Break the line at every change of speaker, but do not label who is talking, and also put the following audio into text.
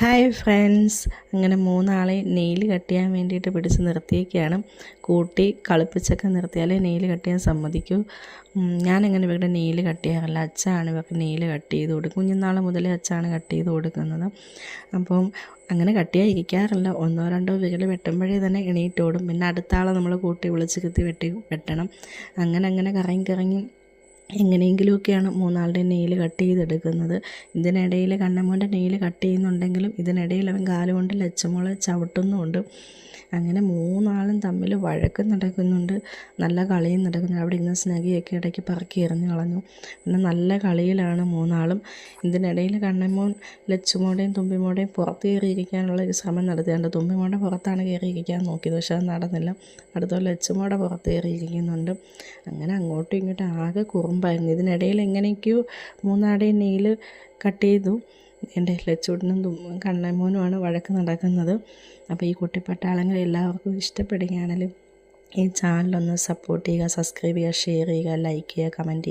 Hi friends. അങ്ങനെ മൂന്നാളെ nail cut ചെയ്യാൻ വേണ്ടിയിട്ട് പിടിച്ച് നിർത്തിയൊക്കെയാണ് കൂട്ടി കളിപ്പിച്ചൊക്കെ നിർത്തിയാലേ നെയിൽ കട്ട് ചെയ്യാൻ സമ്മതിക്കൂ ഞാനങ്ങനെ ഇവരുടെ നെയിൽ കട്ട് ചെയ്യാറില്ല. അച്ഛനാണ് ഇവർക്ക് നെയിൽ കട്ട് ചെയ്ത് കൊടുക്കും. കുഞ്ഞുനാൾ മുതലേ അച്ഛനാണ് കട്ട് ചെയ്ത് കൊടുക്കുന്നത്. അപ്പം അങ്ങനെ കട്ട് ചെയ്യാൻ ഇരിക്കാറില്ല. ഒന്നോ രണ്ടോ വിരൽ വെട്ടുമ്പോഴേ തന്നെ എണീറ്റോടും. പിന്നെ അടുത്ത ആളെ നമ്മൾ കൂട്ടി വിളിച്ച് കുത്തി വെട്ടി വെട്ടണം. അങ്ങനെ അങ്ങനെ കറങ്ങി കറങ്ങി എങ്ങനെയെങ്കിലുമൊക്കെയാണ് മൂന്നാളുടെ നെയിൽ കട്ട് ചെയ്തെടുക്കുന്നത്. ഇതിനിടയിൽ കണ്ണമ്മോന്റെ നെയിൽ കട്ട് ചെയ്യുന്നുണ്ടെങ്കിലും ഇതിനിടയിൽ അവൻ കാലുകൊണ്ട് ലച്ചമോളെ ചവിട്ടുന്നുമുണ്ട്. അങ്ങനെ മൂന്നാളും തമ്മിൽ വഴക്ക് നടക്കുന്നുണ്ട്. നല്ല കളിയും നടക്കുന്നുണ്ട്. അവിടെ ഇരുന്ന സ്നഗിയൊക്കെ ഇടയ്ക്ക് പറക്കി എറിഞ്ഞു കളഞ്ഞു. പിന്നെ നല്ല കളിയിലാണ് മൂന്നാളും. ഇതിനിടയിൽ കണ്ണമ്മോൻ ലച്ചുമോടെയും തുമ്പിമോടെയും പുറത്ത് കയറിയിരിക്കാനുള്ള ഒരു ശ്രമം നടത്തിയുണ്ട് തുമ്പിമോടെ പുറത്താണ് കയറിയിരിക്കാൻ നോക്കിയത്. പക്ഷെ അത് നടന്നില്ല. അടുത്ത ലച്ചുമോടെ പുറത്ത് കയറിയിരിക്കുന്നുണ്ട്. അങ്ങനെ അങ്ങോട്ടും ഇങ്ങോട്ടും ആകെ കുറുമ്പായിരുന്നു ഇതിനിടയിൽ എങ്ങനെയൊക്കെയോ മൂന്നാടെ നെയിൽ കട്ട് ചെയ്തു. എന്റെ ലച്ചൂട്ടനും കണ്ണമോനുമാണ് വഴക്ക് നടക്കുന്നത്. അപ്പോൾ ഈ കുട്ടിപ്പട്ടാളങ്ങൾ എല്ലാവർക്കും ഇഷ്ടപ്പെടുകയാണെങ്കിലും ഈ ചാനലൊന്ന് സപ്പോർട്ട് ചെയ്യുക സബ്സ്ക്രൈബ് ചെയ്യുക ഷെയർ ചെയ്യുക ലൈക്ക് ചെയ്യുക കമന്റ് ചെയ്യുക.